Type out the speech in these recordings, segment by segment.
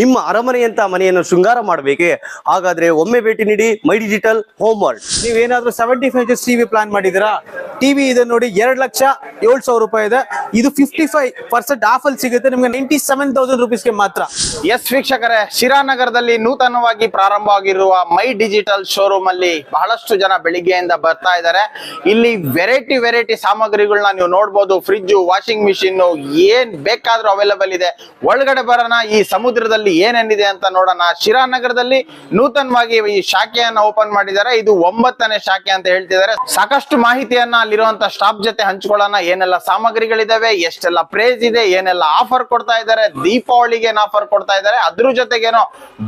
ನಿಮ್ಮ ಅರಮನೆಯಂತ ಮನೆಯನ್ನು ಶೃಂಗಾರ ಮಾಡಬೇಕೆ? ಹಾಗಾದ್ರೆ ಒಮ್ಮೆ ಭೇಟಿ ನೀಡಿ ಮೈ ಡಿಜಿಟಲ್ ಹೋಮ್ ವರ್ಲ್ಡ್. ನೀವೇನಾದ್ರೂ seventy five inches TV plan ಮಾಡಿದಿರಾ TV ಇದೆ ನೋಡಿ, ಎರಡು ಲಕ್ಷ ಏಳು ಸಾವಿರ ರೂಪಾಯಿ ಇದೆ. ಇದು ಫಿಫ್ಟಿ ಫೈವ್ ಪರ್ಸೆಂಟ್ ಆಫ್ ಅಲ್ಲಿ ಸಿಗುತ್ತೆ, ನಿಮ್ಗೆ ನೈಂಟಿ ಸೆವೆನ್ ತೌಸಂಡ್ ರುಪೀಸ್ಗೆ ಮಾತ್ರ. ಎಸ್ ವೀಕ್ಷಕರೇ, ಶಿರಾನಗರದಲ್ಲಿ ನೂತನವಾಗಿ ಪ್ರಾರಂಭವಾಗಿರುವ ಮೈ ಡಿಜಿಟಲ್ ಶೋರೂಮ್ ಅಲ್ಲಿ ಬಹಳಷ್ಟು ಜನ ಬೆಳಿಗ್ಗೆಯಿಂದ ಬರ್ತಾ ಇದ್ದಾರೆ. ಇಲ್ಲಿ ವೆರೈಟಿ ವೆರೈಟಿ ಸಾಮಗ್ರಿಗಳನ್ನ ನೀವು ನೋಡ್ಬೋದು. ಫ್ರಿಜ್ ವಾಷಿಂಗ್ ಮಿಷಿನ್ ಏನ್ ಬೇಕಾದ್ರೂ ಅವೈಲಬಲ್ ಇದೆ. ಒಳಗಡೆ ಬರೋಣ, ಈ ಸಮುದ್ರದಲ್ಲಿ ಏನೇನಿದೆ ಅಂತ ನೋಡೋಣ. ಶಿರಾನಗರದಲ್ಲಿ ನೂತನವಾಗಿ ಈ ಶಾಖೆಯನ್ನ ಓಪನ್ ಮಾಡಿದ್ದಾರೆ. ಇದು ಒಂಬತ್ತನೇ ಶಾಖೆ ಅಂತ ಹೇಳ್ತಿದ್ದಾರೆ. ಸಾಕಷ್ಟು ಮಾಹಿತಿಯನ್ನ ಅಲ್ಲಿರುವಂತ ಸ್ಟಾಫ್ ಜೊತೆ ಹಂಚ್ಕೊಳ್ಳೋಣ. ಏನೆಲ್ಲ ಸಾಮಗ್ರಿಗಳಿದಾವೆ, ಎಷ್ಟೆಲ್ಲ ಪ್ರೇಸ್ ಇದೆ, ಏನೆಲ್ಲ ಆಫರ್ ಕೊಡ್ತಾ ಇದ್ದಾರೆ, ದೀಪಾವಳಿಗೆ ಏನ್ ಆಫರ್ ಕೊಡ್ತಾ ಇದ್ದಾರೆ, ಅದ್ರ ಜೊತೆಗೇನೋ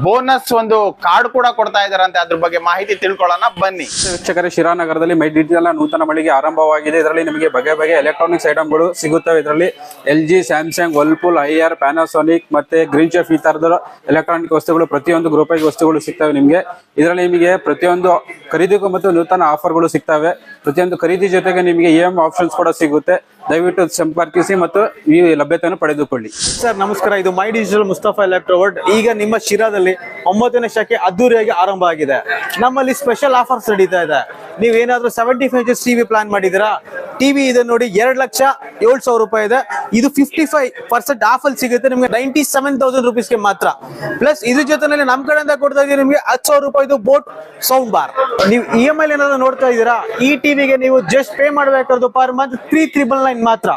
ಬೋನಸ್ ಒಂದು ಕಾರ್ಡ್ ಕೂಡ ಕೊಡ್ತಾ ಇದಾರೆ ಅಂತ ಅದ್ರ ಬಗ್ಗೆ ಮಾಹಿತಿ ತಿಳ್ಕೊಳ್ಳೋಣ. ಬನ್ನಿ. ವೀಕ್ಷಕರೇ, ಶಿರಾನಗರದಲ್ಲಿ ಮೈ ಡಿಜಿಟಲ್ ನೂತನ ಮಳಿಗೆ ಆರಂಭವಾಗಿದೆ. ಇದರಲ್ಲಿ ನಿಮಗೆ ಬಗೆ ಬಗೆ ಎಲೆಕ್ಟ್ರಾನಿಕ್ಸ್ ಐಟಮ್ಗಳು ಸಿಗುತ್ತವೆ. ಇದರಲ್ಲಿ L G Samsung Whirlpool I R Panasonic ಮತ್ತೆ ಗ್ರೀನ್ ಚೆಫ್ ಈ ತರದ ಎಲೆಕ್ಟ್ರಾನಿಕ್ ವಸ್ತುಗಳು, ಪ್ರತಿಯೊಂದು ಗ್ರೂಪಿಗೆ ವಸ್ತುಗಳು ಸಿಗ್ತವೆ ನಿಮಗೆ. ಇದರಲ್ಲಿ ನಿಮಗೆ ಪ್ರತಿಯೊಂದು ಖರೀದಿಗೂ ಮತ್ತು ನೂತನ ಆಫರ್ಗಳು ಸಿಗ್ತವೆ. ಪ್ರತಿಯೊಂದು ಖರೀದಿ ಜೊತೆಗೆ ನಿಮಗೆ ಎಂ ಆಪ್ಷನ್ಸ್ ಕೂಡ ಸಿಗುತ್ತೆ. ದಯವಿಟ್ಟು ಸಂಪರ್ಕಿಸಿ ಮತ್ತು ಈ ಲಭ್ಯತೆಯನ್ನು ಪಡೆದುಕೊಳ್ಳಿ. ಸರ್, ನಮಸ್ಕಾರ. ಇದು ಮೈ ಡಿಜಿಟಲ್ ಮುಸ್ತಫಾ ಎಲೆಕ್ಟ್ರೋವರ್ಡ್ ಈಗ ನಿಮ್ಮ ಶಿರಾದಲ್ಲಿ ಒಂಬತ್ತನೇ ಶಾಖೆ ಅದ್ದೂರಿಯಾಗಿ ಆರಂಭ ಆಗಿದೆ. ನಮ್ಮಲ್ಲಿ ಸ್ಪೆಷಲ್ ಆಫರ್ಸ್ ನಡೀತಾ ಇದೆ. ನೀವೇನಾದ್ರೂ ಸೆವೆಂಟಿ ಫೈವ್ ಜಿ ಪ್ಲಾನ್ ಮಾಡಿದಿರಾ ಟಿವಿ ಇದೆ ನೋಡಿ, ಎರಡ್ ಲಕ್ಷ ಏಳು ಸಾವಿರ ರೂಪಾಯಿ ಇದೆ. ಇದು ಫಿಫ್ಟಿ ಫೈವ್ ಪರ್ಸೆಂಟ್ ಆಫ್ ಅಲ್ಲಿ ಸಿಗುತ್ತೆ ನಿಮ್ಗೆ ನೈಂಟಿ ಸೆವೆನ್ ತೌಸಂಡ್ ರುಪೀಸ್ಗೆ ಮಾತ್ರ. ಪ್ಲಸ್ ಇದ್ರ ಜೊತೆನಲ್ಲಿ ನಮ್ ಕಡೆಯಿಂದ ಕೊಡ್ತಾ ಇದೀವಿ ನಿಮ್ಗೆ ಹತ್ತು ಸಾವಿರ ರೂಪಾಯಿದು ಬೋಟ್ ಸೌಂಡ್ ಬಾರ್ ನೀವು ಇ ಎಂ ಐ ಏನಾದ್ರು ನೋಡ್ತಾ ಇದ್ದೀರಾ? ಈ ಟಿವಿಗೆ ನೀವು just pay ಮಾಡಬೇಕಾದ್ರು per month three triple nine ಮಾತ್ರ.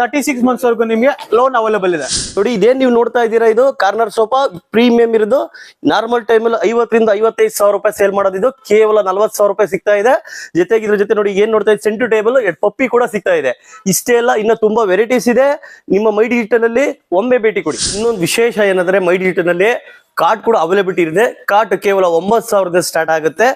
ತರ್ಟಿ ಸಿಕ್ಸ್ ಮಂತ್ಸ್ ವರೆಗೂ ನಿಮಗೆ ಲೋನ್ ಅವೈಲೇಬಲ್ ಇದೆ. ನೋಡಿ, ಇದೇನ್ ನೀವು ನೋಡ್ತಾ ಇದ್ದೀರಾ ಇದು? ಕಾರ್ನರ್ ಸೋಫಾ ಪ್ರೀಮಿಯಂ ಇರೋದು. ನಾರ್ಮಲ್ ಟೈಮಲ್ಲಿ ಐವತ್ತರಿಂದ ಐವತ್ತೈದು ಸಾವಿರ ರೂಪಾಯಿ ಸೇಲ್ ಮಾಡೋದು ಇದು. ಕೇವಲ ನಲ್ವತ್ತು ಸಾವಿರ ರೂಪಾಯಿ ಸಿಗ್ತಾ ಇದೆ. ಜೊತೆಗೆ ಇದ್ರ ಜೊತೆ ನೋಡಿ, ಏನ್ ನೋಡ್ತಾ ಇದೆ ಸೆಂಟು ಟೇಬಲ್ ಪಪ್ಪಿ ಕೂಡ ಸಿಗ್ತಾ ಇದೆ. ಇಷ್ಟೇ ಎಲ್ಲ ಇನ್ನ ತುಂಬಾ ವೆರೈಟೀಸ್ ಇದೆ. ನಿಮ್ಮ ಮೈ ಡಿಜಿಟಲ್ ಅಲ್ಲಿ ಒಮ್ಮೆ ಭೇಟಿ ಕೊಡಿ. ಇನ್ನೊಂದು ವಿಶೇಷ ಏನಂದ್ರೆ, ಮೈ ಡಿಜಿಟಲ್ ಅಲ್ಲಿ ಕಾರ್ಡ್ ಕೂಡ ಅವೈಲೇಬಿಲಿಟಿ ಇದೆ. ಕಾರ್ಡ್ ಕೇವಲ ಒಂಬತ್ತು ಸಾವಿರದ ಸ್ಟಾರ್ಟ್ ಆಗುತ್ತೆ.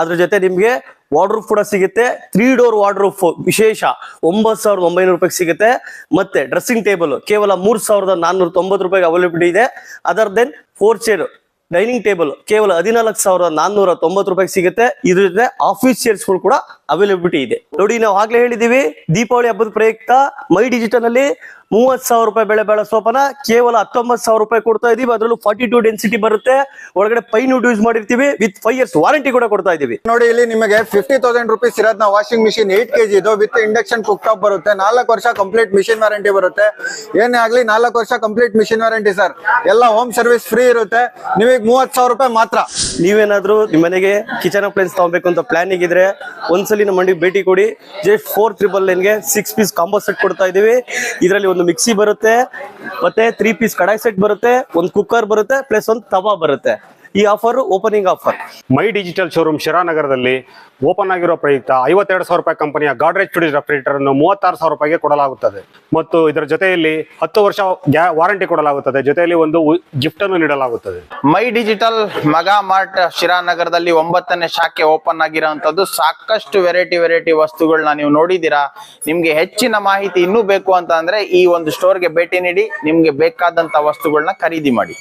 ಅದ್ರ ಜೊತೆ ನಿಮ್ಗೆ ವಾರ್ಡ್ರೂಫ್ ಕೂಡ ಸಿಗುತ್ತೆ. ತ್ರೀ ಡೋರ್ ವಾರ್ಡ್ರೂಫ್ ವಿಶೇಷ. ಒಂಬತ್ತು ಸಾವಿರದ ಒಂಬೈನೂರು ರೂಪಾಯಿಗೆ ಸಿಗುತ್ತೆ. ಮತ್ತೆ ಡ್ರೆಸ್ಸಿಂಗ್ ಟೇಬಲ್ ಕೇವಲ ಮೂರ್ ಸಾವಿರದ ನಾನ್ನೂರ ತೊಂಬತ್ತು ರೂಪಾಯಿಗೆ ಅವೈಲಬಿಲಿಟಿ ಇದೆ. Other than four chair dining table ಕೇವಲ ಹದಿನಾಲ್ಕು ಸಾವಿರದ ನಾನ್ನೂರ ತೊಂಬತ್ತು ರೂಪಾಯಿಗೆ ಸಿಗುತ್ತೆ. ಇದ್ರ ಜೊತೆ ಆಫೀಸ್ ಚೇರ್ಸ್ಗಳು ಕೂಡ ಅವೈಲಬಿಲಿಟಿ ಇದೆ. ನೋಡಿ, ನಾವು ಆಗ್ಲೇ ಹೇಳಿದೀವಿ ದೀಪಾವಳಿ ಹಬ್ಬದ ಪ್ರಯುಕ್ತ ಮೈ ಡಿಜಿಟಲ್ ಅಲ್ಲಿ ಮೂವತ್ ಸಾವಿರ ರೂಪಾಯಿ ಬೆಳೆ ಬಾಳೋ ಸೋಪನ ಕೇವಲ ಹತ್ತೊಂಬತ್ತು ಸಾವಿರ ರೂಪಾಯಿ ಕೊಡ್ತಾ ಇದೀವಿ. ಅದರಲ್ಲೂ ಫಾರ್ಟಿ ಟು ಡೆನ್ಸಿಟಿ ಬರುತ್ತೆ. ಒಳಗಡೆ ಪೈನ್ ಯೂಸ್ ಮಾಡಿರ್ತೀವಿ. ವಿತ್ ಫೈವ್ ಇಯರ್ಸ್ ವಾರಂಟಿ ಕೂಡ ಕೊಡ್ತಾ ಇದೀವಿ. ನೋಡಿ ಇಲ್ಲಿ ನಿಮಗೆ ಫಿಫ್ಟಿ ತೌಸಂಡ್ ರುಪೀಸ್ ಇರೋದ್ನ ವಾಷಿಂಗ್ ಮಿಷಿನ್ ಏಟ್ ಕೆಜಿ ಇದು ವಿತ್ ಇಂಡಕ್ಷನ್ ಕುಕ್ ಟಾಪ್ ಬರುತ್ತೆ. ನಾಲ್ಕು ವರ್ಷ ಕಂಪ್ಲೀಟ್ ಮಿಷಿನ್ ವಾರಂಟಿ ಬರುತ್ತೆ. ಏನೇ ಆಗ್ಲಿ ನಾಲ್ಕು ವರ್ಷ ಕಂಪ್ಲೀಟ್ ಮಿಷಿನ್ ವಾರಂಟಿ ಸರ್ ಎಲ್ಲ ಹೋಮ್ ಸರ್ವಿಸ್ ಫ್ರೀ ಇರುತ್ತೆ. ನಿಮಗೆ ಮೂವತ್ ಸಾವಿರ ರೂಪಾಯಿ ಮಾತ್ರ. ನೀವೇನಾದ್ರೂ ನಿಮ್ಮ ಮನೆಗೆ ಕಿಚನ್ ಅಪ್ಲೈನ್ಸ್ ತಗೋಬೇಕು ಅಂತ ಪ್ಲಾನಿಂಗ್ ಇದ್ರೆ ಒಂದ್ಸಲಿ ನಮ್ಮ ಮಂಡಿಗೆ ಭೇಟಿ ಕೊಡಿ. ಜೆ ಫೋರ್ ತ್ರಿಬಲ್ ನೈನ್ಗೆ ಸಿಕ್ಸ್ ಪೀಸ್ ಕಾಂಬೋ ಸೆಟ್ ಕೊಡ್ತಾ ಇದೀವಿ. ಇದರಲ್ಲಿ ಒಂದು ಮಿಕ್ಸಿ ಬರುತ್ತೆ, ಮತ್ತೆ ತ್ರೀ ಪೀಸ್ ಕಡಾಯಿ ಸೆಟ್ ಬರುತ್ತೆ, ಒಂದು ಕುಕ್ಕರ್ ಬರುತ್ತೆ ಪ್ಲಸ್ ಒಂದು ತವಾ ಬರುತ್ತೆ. ಈ offer opening offer my digital showroom ಶಿರಾನಗರದಲ್ಲಿ open ಆಗಿರೋ ಪ್ರಯುಕ್ತ ಐವತ್ತೆರಡು ಸಾವಿರ ರೂಪಾಯಿ ಕಂಪನಿಯ ಗಾಡ್ರೇಜ್ ಫ್ರಿಡ್ಜ್ ರೆಫ್ರಿಜರೇಟರ್ ಅನ್ನು ಮೂವತ್ತಾರು ಸಾವಿರ ರೂಪಾಯಿಗೆ ಕೊಡಲಾಗುತ್ತದೆ. ಮತ್ತು ಇದರ ಜೊತೆಯಲ್ಲಿ ಹತ್ತು ವರ್ಷ ವಾರಂಟಿ ಕೊಡಲಾಗುತ್ತದೆ. ಜೊತೆಯಲ್ಲಿ ಒಂದು ಗಿಫ್ಟ್ ಅನ್ನು ನೀಡಲಾಗುತ್ತದೆ. ಮೈ ಡಿಜಿಟಲ್ ಮಗಾ ಮಾರ್ಟ್ ಶಿರಾನಗರದಲ್ಲಿ ಒಂಬತ್ತನೇ ಶಾಖೆ ಓಪನ್ ಆಗಿರುವಂತದ್ದು ಸಾಕಷ್ಟು ವೆರೈಟಿ ವೆರೈಟಿ ವಸ್ತುಗಳನ್ನ ನೀವು ನೋಡಿದೀರಾ ನಿಮ್ಗೆ ಹೆಚ್ಚಿನ ಮಾಹಿತಿ ಇನ್ನೂ ಬೇಕು ಅಂತ ಅಂದ್ರೆ ಈ ಒಂದು ಸ್ಟೋರ್ಗೆ ಭೇಟಿ ನೀಡಿ ನಿಮ್ಗೆ ಬೇಕಾದಂತ ವಸ್ತುಗಳನ್ನ ಖರೀದಿ ಮಾಡಿ.